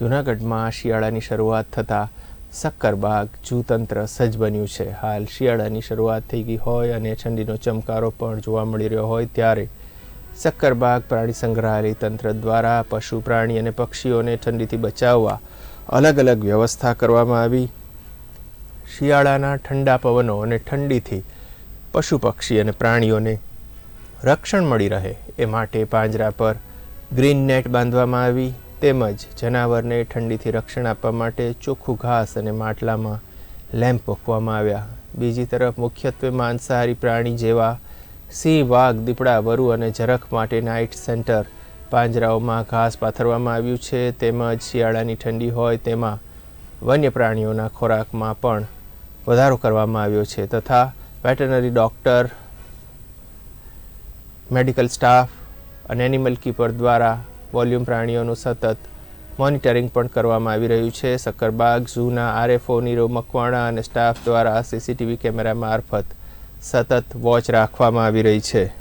જૂનાગઢમાં શિયાળાની શરૂઆત થતાં સક્કરબાગ જૂતંત્ર સજ્જ બન્યું છે. હાલ શિયાળાની શરૂઆત થઈ ગઈ હોય અને ઠંડીનો ચમકારો પણ જોવા મળી રહ્યો હોય ત્યારે સક્કરબાગ પ્રાણી સંગ્રહાલય તંત્ર દ્વારા પશુ, પ્રાણી અને પક્ષીઓને ઠંડીથી બચાવવા અલગ અલગ વ્યવસ્થા કરવામાં આવી. શિયાળાના ઠંડા પવનો અને ઠંડીથી પશુ, પક્ષી અને પ્રાણીઓને રક્ષણ મળી રહે એ માટે પાંજરા પર ગ્રીન નેટ બાંધવામાં આવી. તેમજ જનાવરને ઠંડીથી રક્ષણ આપવા માટે ચોખ્ખું ઘાસ અને માટલામાં લેમ્પ મૂકવામાં આવ્યા. બીજી તરફ મુખ્યત્વે માંસાહારી પ્રાણી જેવા સિંહ, વાઘ, દીપડા, વરુ અને ઝરખ માટે નાઇટ સેન્ટર પાંજરાઓમાં ઘાસ પાથરવામાં આવ્યું છે. તેમજ શિયાળાની ઠંડી હોય તેમાં વન્ય પ્રાણીઓના ખોરાકમાં પણ વધારો કરવામાં આવ્યો છે તથા વેટરનરી ડૉક્ટર, મેડિકલ સ્ટાફ અને એનિમલ કીપર દ્વારા વોલ્યુમ પ્રાણીઓનું સતત મોનિટરિંગ પણ કરવામાં આવી રહ્યું છે. સક્કરબાગ ઝૂના આરએફઓ, નીરવ મકવાણા અને સ્ટાફ દ્વારા સીસીટીવી કેમેરા મારફત સતત વોચ રાખવામાં આવી રહી છે.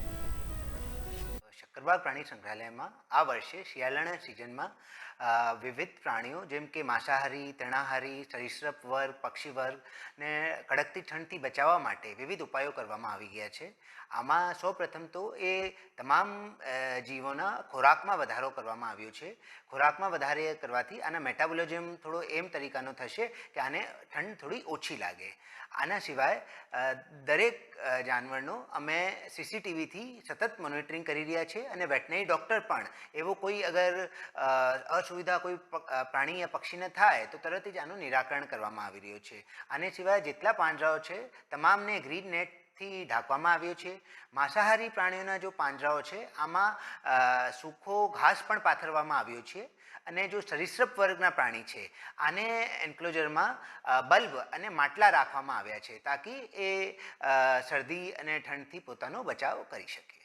શક્કરબાગ પ્રાણી સંગ્રહાલયમાં આ વર્ષે શિયાળાના સિઝનમાં વિવિધ પ્રાણીઓ જેમ કે માંસાહારી, તૃણાહારી, સરીસૃપ વર્ગ, પક્ષી વર્ગ ને કડકતી ઠંડથી બચાવવા માટે વિવિધ ઉપાયો કરવામાં આવી ગયા છે. આમાં સૌપ્રથમ તો એ તમામ જીવોના ખોરાકમાં વધારો કરવામાં આવ્યો છે. ખોરાકમાં વધારે કરવાથી આના મેટાબોલિઝમ થોડો એમ તરીકાનો થશે કે આને ઠંડ થોડી ઓછી લાગે. આના સિવાય દરેક જાનવરનો અમે સીસીટીવીથી સતત મોનિટરિંગ કરી રહ્યા છીએ અને વેટનરી ડૉક્ટર પણ, એવો કોઈ અગર અસુવિધા કોઈ પ્રાણી યા પક્ષીને થાય, તો તરત જ આનું નિરાકરણ કરવામાં આવી રહ્યું છે. આને સિવાય જેટલા પાંજરાઓ છે, તમામને ગ્રીન નેટથી ઢાંકવામાં આવ્યો છે. માંસાહારી પ્રાણીઓના જો પાંજરાઓ છે, આમાં સૂકો ઘાસ પણ પાથરવામાં આવ્યો છે અને જો સરીસૃપ વર્ગના પ્રાણી છે, આને એન્ક્લોઝરમાં બલ્બ અને માટલા રાખવામાં આવ્યા છે, તાકી એ શરદી અને ઠંડથી પોતાનો બચાવ કરી શકે.